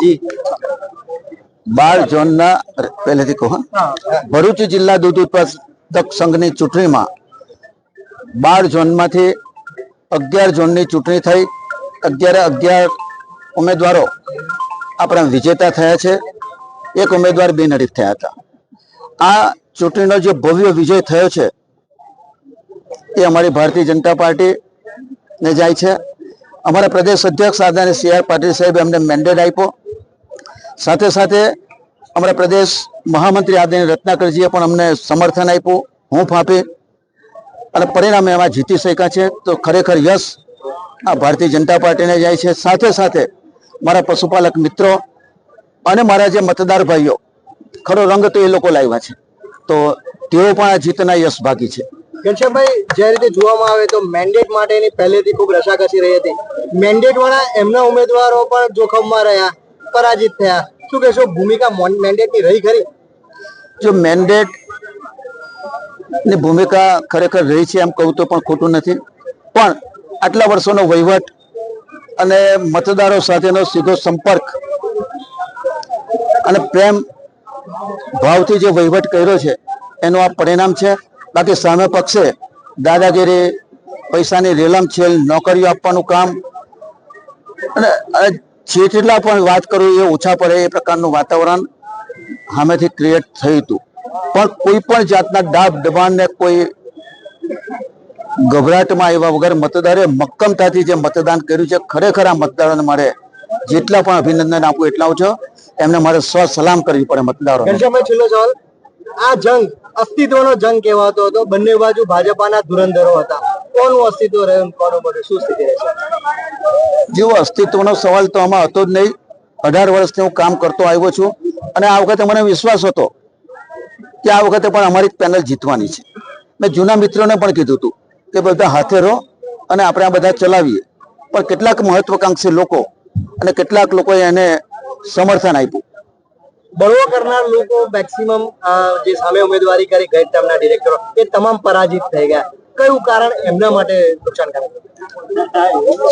જી. બાર ઝોનના પહેલેથી કહો. ભરૂચ જિલ્લા દૂધ ઉત્પાદક સંઘની ચૂંટણીમાં બાર ઝોનમાંથી અગિયાર ઝોનની ચૂંટણી થઈ. અગિયારે અગિયાર ઉમેદવારો આપણા વિજેતા થયા છે. એક ઉમેદવાર બિનહરીફ થયા હતા. આ ચૂંટણીનો જે ભવ્ય વિજય થયો છે એ અમારી ભારતીય જનતા પાર્ટી ને જાય છે. અમારા પ્રદેશ અધ્યક્ષ આદરણીય સી આર પાટીલ સાહેબે અમને મેન્ડેટ આપ્યો. સાથે સાથે અમારા પ્રદેશ મહામંત્રી આદરણીય રત્નાકરજીએ પણ અમને સમર્થન આપ્યું. હું ફાંપી અને પરિણામે એમાં જીતી શક્યા છે. તો ખરેખર યશ આ ભારતીય જનતા પાર્ટીને જાય છે. સાથે સાથે મારા પશુપાલક મિત્રો અને મારા જે મતદાર ભાઈઓ, ખરો રંગ તો એ લોકો લાવ્યા છે. તો તેઓ પણ આ જીતના યશ ભાગી છે. ઘનશ્યામભાઈ, જે રીતે જોવામાં આવે તો મેન્ડેટ માટેની પહેલેથી ખૂબ રસાકસી રહી હતી. મેન્ડેટ વાળા એમના ઉમેદવારો પણ જોખમમાં રહ્યા, પરાજિત થયા. શું કહેશો, ભૂમિકા મેન્ડેટની રહી ખરી? જો મેન્ડેટની ભૂમિકા ખરેખર રહી છે એમ કહું તો પણ ખોટું નથી. પણ આટલા વર્ષોનો વહીવટ અને મતદારો સાથેનો સીધો સંપર્ક અને પ્રેમ ભાવથી જે વહીવટ કર્યો છે, એનું આ પરિણામ છે. બાકી સામે પક્ષે દાદાગીરી, પૈસાની રેલમ છેલ, નોકરીઓ આપવાનું કામ અને જે કેટલા પણ વાત કરું એ ઓછા પડે એ પ્રકારનું વાતાવરણ સામેથી ક્રિએટ થયું હતું. પણ કોઈ પણ જાતના દાબ દબાણ ને કોઈ ગભરાટમાં આવ્યા વગર મતદારે મક્કમતાથી જે મતદાન કર્યું છે, ખરેખર આ મતદારોને મારે જેટલા પણ અભિનંદન આપું એટલા ઓછો એમને મારે સ્વ સલામ કરવી પડે મતદારો આ જંગ અસ્તિત્વનો જંગ કહેવાતો હતો. બંને બાજુ ભાજપાના ધુરંધરો હતા. કોનું અસ્તિત્વ રહ્યું કોનું બધું શું સ્થિતિ રહેશે? જેવો અસ્તિત્વનો સવાલ તો આમાં હતો જ નહીં. અઢાર વર્ષથી હું કામ કરતો આવ્યો છું અને આ વખતે મને વિશ્વાસ હતો કે આ વખતે પણ અમારી પેનલ જીતવાની છે. મેં જૂના મિત્રોને પણ કીધું હતું કે બધા હાથે રહો અને આપણે આ બધા ચલાવીએ. પણ કેટલાક મહત્વકાંક્ષી લોકો અને કેટલાક લોકોએ એને સમર્થન આપ્યું. બળવો કરનાર લોકો મેક્સિમમ જે સામે ઉમેદવારી કરી ગઈ તેમના ડિરેક્ટરો એ તમામ પરાજિત થઈ ગયા. કયું કારણ એમના માટે નુકસાનકારક?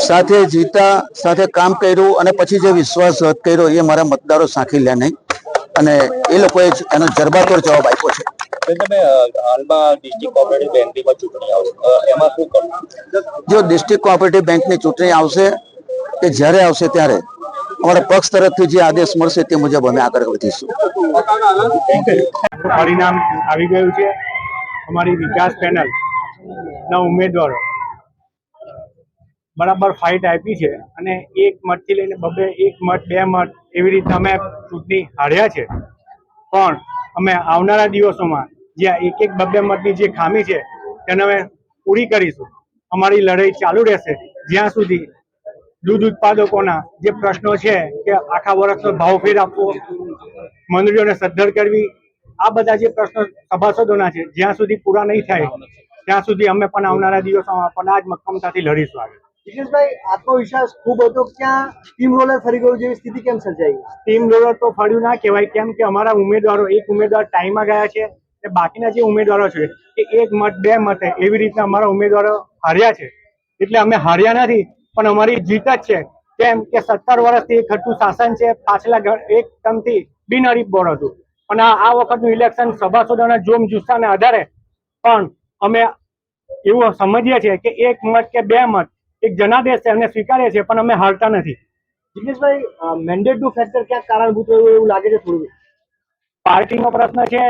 સાથે જીતા સાથે કામ કર્યું અને પછી જે વિશ્વાસઘાત કર્યો એ મારા મતદારો સાંખી લે નહીં. અને એ લોકોએ જ એનો જરબાતોડ જવાબ આપ્યો છે. હાલમાં ડિસ્ટ્રિક્ટ કોઓપરેટિવ બેંકની પણ ચૂંટણી આવશે એમાં જો ડિસ્ટ્રિક્ટ કોઓપરેટિવ બેંકની ચૂંટણી આવશે કે જ્યારે આવશે ત્યારે? અમારા પક્ષ તરફથી જે આદેશ મળશે તે મુજબ અમે આગળ વધીશું. પરિણામ આવી ગયું છે. અમારી વિકાસ પેનલ ના ઉમેદવારો બરાબર ફાઇટ આપી છે અને એક મતથી લઈને બબે એક મત, બે મત એવી રીતે અમે ચૂંટણી હાર્યા છે. પણ અમે આવનારા દિવસોમાં જ્યાં એક એક બબે મતની જે ખામી છે, તેને અમે પૂરી કરીશું. અમારી લડાઈ ચાલુ રહેશે જ્યાં સુધી દૂધ ઉત્પાદકોના જે પ્રશ્નો છે કે આખા વર્ષનો ભાવ ફેર આપવો મંડળીઓને સદ્ધર કરવી આ બધા જે પ્રશ્નો સભાસદોના છે જ્યાં સુધી પૂરા નહીં થાય ત્યાં સુધી અમે પણ આવનારા દિવસોમાં પણ આ જ મક્કમતાથી લડીશું આગળ. જિગ્નેશભાઈ આત્મવિશ્વાસ ખૂબ હતો ક્યાં ટીમ રોલર ફરી ગયું જેવી સ્થિતિ કેમ સર્જાઈ? ટીમ રોલર તો ફર્યું ના કહેવાય કેમ કે અમારા ઉમેદવારો એક ઉમેદવાર ટાઈમમાં ગયા છે ને બાકીના જે ઉમેદવારો છે એ એક મત બે મતે એવી રીતના અમારા ઉમેદવારો હાર્યા છે. એટલે અમે હાર્યા નથી પણ અમારી જીત જ છે. કેમ કે સત્તર વર્ષથી એક ખટ્ટું શાસન છે. પાછલા એક ટર્મથી બિનહરીફ બોર્ડ હતું. અને આ વખતનું ઇલેક્શન સભાસદોના જોમ જુસ્સાને આધારે પણ અમે એવું સમજીએ છીએ કે એક મત કે બે મત એક જનાદેશ છે એમને સ્વીકારીએ છીએ પણ અમે હારતા નથી. જિગ્નેશભાઈ મેન્ડેટ ટુ ફેક્ટર ક્યાંક કારણભૂત રહ્યું એવું લાગે છે થોડું? પાર્ટીનો પ્રશ્ન છે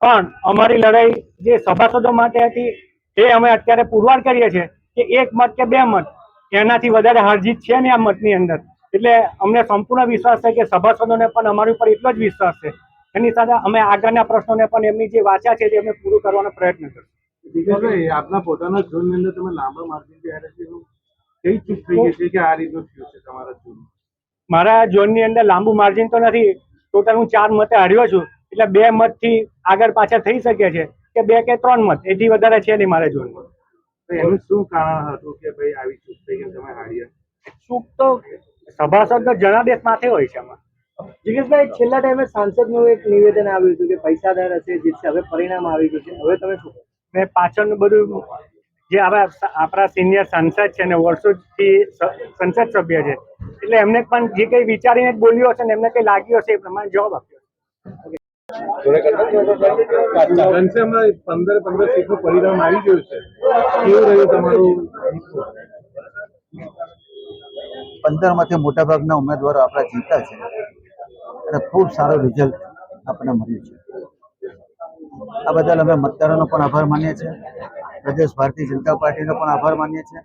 પણ અમારી લડાઈ જે સભાસદો માટે હતી એ અમે અત્યારે પુરવાર કરીએ છીએ કે એક મત કે બે મત. એનાથી વધારે હારજીત છે ને આ મતની અંદર. એટલે અમને સંપૂર્ણ વિશ્વાસ છે કે સભાસદોને પણ અમારી ઉપર એટલો જ વિશ્વાસ છે. એની સાથે અમે આગળના પ્રશ્નોને પણ એમની જે વાચા છે તે અમે પૂરું કરવાનો પ્રયત્ન કરશું. આપના પોતાના ઝોનની અંદર તમે લાંબા માર્જિનથી હારે કઈ ચૂક થઈ ગઈ છે કે આ રીતનું થયું છે તમારા ઝોન? મારા ઝોનની અંદર લાંબુ માર્જિન તો નથી. ટોટલ હું ચાર મતે હાર્યો છું. એટલે બે મતથી આગળ પાછળ થઈ શકે છે કે બે કે ત્રણ મત. એથી વધારે છે નહીં મારા ઝોનમાં. એનું શું કારણ હતું કે ભાઈ આવી ચૂક સુખ તો સભાસદનો જનાદેશ માથે હોય છે આમાં. જિગ્નેશભાઈ છેલ્લા ટાઈમે સાંસદનું એક નિવેદન આવ્યું હતું કે પૈસાદાર હશે જીતશે હવે પરિણામ આવી ગયું છે. હવે તમે શું મેં પાછળનું બધું જે આપણા આપણા સિનિયર સાંસદ છે ને વર્ષોથી સંસદ સભ્ય છે એટલે એમને પણ જે કંઈ વિચારીને જ બોલ્યો હશે ને એમને કંઈ લાગ્યું હશે એ પ્રમાણે જવાબ આપ્યો. પંદર પંદર સીટનું પરિણામ આવી ગયું છે. કેવું રહ્યું તમારું? પંદરમાંથી મોટા ઉમેદવારો આપણા જીતા છે. અને ખૂબ સારું રિઝલ્ટ આપણને મળ્યું છે. આ બદલ અમે મતદારોનો પણ આભાર માનીએ છીએ. પ્રદેશ ભારતીય જનતા પાર્ટીનો પણ આભાર માનીએ છીએ.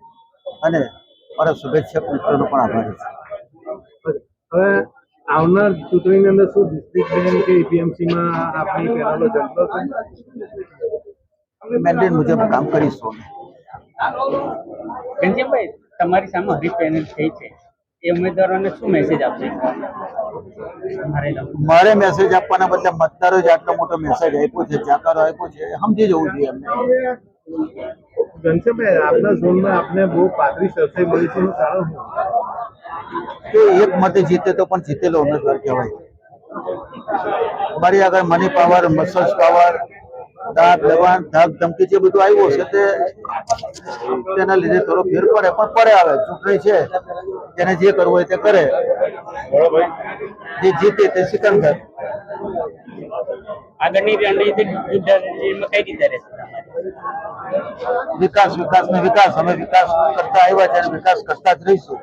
અને મારા શુભેચ્છક મિત્રોનો પણ આભાર છે. હવે આવનાર ચૂંટણીની અંદર શું ડિસ્ટ્રિક્ટ બેંક કે એપીએમસીમાં આપણી પહેલાનો જંગલો છે? મેન્ડેટ મુજબ કામ કરીશું ઘનશ્યામભાઈ તમારી સામે હરીફ પેનલ થઈ છે. એ ઉમેદવારોને શું મેસેજ આપશે? મારે મેસેજ આપવાના બદલે મતદારો જ આટલો મોટો મેસેજ આપ્યો છે જાકારો આપ્યો છે સમજી જવું જોઈએ એમને. ઘનશ્યામભાઈ આપના ઝોનમાં આપને બહુ પાતળી સરસાઈ મળી છે તો કારણ કે એક મતે જીતે તો પણ જીતેલો ઉમેદવાર કહેવાય. મારી આગળ મની પાવર મસલ્સ પાવર દાગ દબાણ ધાક ધમકી જે બધું આવ્યું છે તે તેના લીધે થોડો ફેર પડે પણ પડે આવે ચૂંટણી છે. તેને જે કરવું હોય તે કરે. જે જીતે તે સિકંદર આગળની રણનીતિ કઈ રીતે રહેશે? વિકાસ વિકાસ ને વિકાસ. અમે વિકાસ કરતા આવ્યા છે અને વિકાસ કરતા જ રહીશું.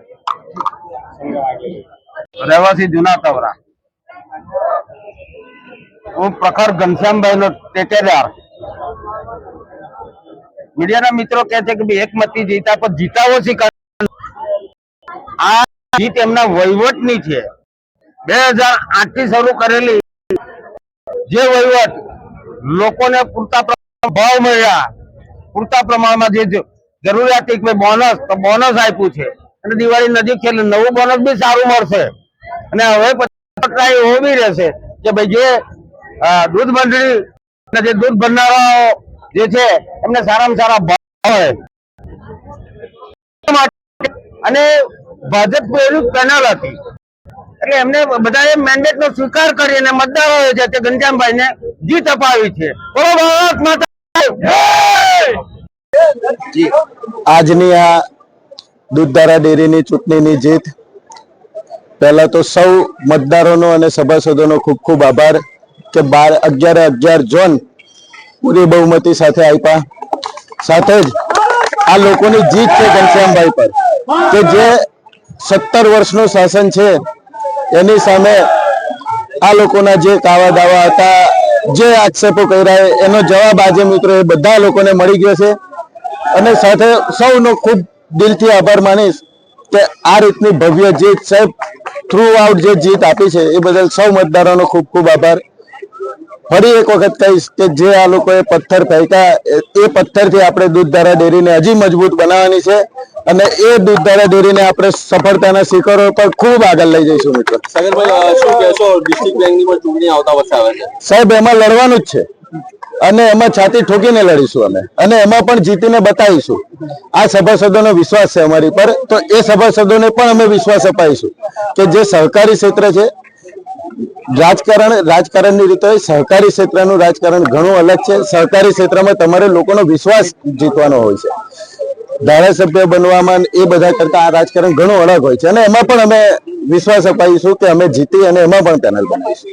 રહેવાસી જુના તવરા. હું પ્રખર ઘનશ્યામભાઈ નો ટેકેદાર. મીડિયાના મિત્રો કહે છે કે એક મતથી જીતા, પણ જીતાવો છે આ જીત એમના વહીવટની છે. બે હજાર આઠ શરૂ કરેલી જે વહીવટ લોકોને પૂરતા ભાવ મળ્યા, પૂરતા પ્રમાણમાં જે જરૂરિયાત બોનસ તો બોનસ આપ્યું છે. અને દિવાળી નજીક છે એટલે નવું બોનસ બી સારું મળશે. અને હવે પછી ટ્રાય એવો બી રહેશે કે ભાઈ જે દૂધ મંડળી જે દૂધ ભરનારાઓ જે છે, એમને સારામાં સારા ભાવ અને ભાજપ પ્રેરિત પેનલ હતી. એટલે એમને બધાએ મેન્ડેટ નો સ્વીકાર કરી અને મતદારો છે, તે ઘનશ્યામભાઈ ને જીત અપાવી છે. આજની આ દૂધધારા ડેરીની ચૂંટણીની જીત. પહેલા તો સૌ મતદારોનો અને સભાસદોનો ખૂબ ખૂબ આભાર. કે બાર અગિયાર અગિયાર જોન પૂરી બહુમતી સાથે આપ્યા સાથે જ આ લોકોની જીત છે ઘનશ્યામભાઈ પર. કે જે સત્તર વર્ષનું શાસન છે, એની સામે આ લોકોના જે કાવા દાવા હતા, જે આક્ષેપો કર્યા, એનો જવાબ આજે મિત્રો એ બધા લોકોને મળી ગયો છે. અને સાથે સૌનો ખૂબ દિલથી આભાર માનીશ કે આ રીતની ભવ્ય જીત, સાહેબ થ્રુ આઉટ જે જીત આપી છે, એ બદલ સૌ મતદારોનો ખૂબ ખૂબ આભાર. ફરી એક વખત કહીશ કે જે આ લોકોએ પથ્થર ફેંક્યા એ- પથ્થરથી આપણે દૂધધારા ડેરીને હજી મજબૂત બનાવવાની છે અને એ દૂધધારા ડેરીને આપણે સફળતાના શિખરો પર ખૂબ આગળ લઈ જઈશું મિત્રો. સાહેબ એમાં લડવાનું જ છે. અને એમાં છાતી ઠોકીને લડીશું અમે. અને એમાં પણ જીતીને બતાવીશું. આ સભાસદોનો વિશ્વાસ છે અમારી પર. તો એ સભાસદોને પણ અમે વિશ્વાસ અપાઈશું કે જે સહકારી ક્ષેત્ર છે રાજકારણ રાજકારણની રીતે સહકારી ક્ષેત્રનું રાજકારણ ઘણું અલગ છે. સહકારી ક્ષેત્રમાં તમારે લોકોનો વિશ્વાસ જીતવાનો હોય છે. ધારાસભ્ય બનવામાં એ બધા કરતા આ રાજકારણ ઘણું અલગ હોય છે. અને એમાં પણ અમે વિશ્વાસ અપાઈશું કે અમે જીતી અને એમાં પણ પેનલ બનાવીશું.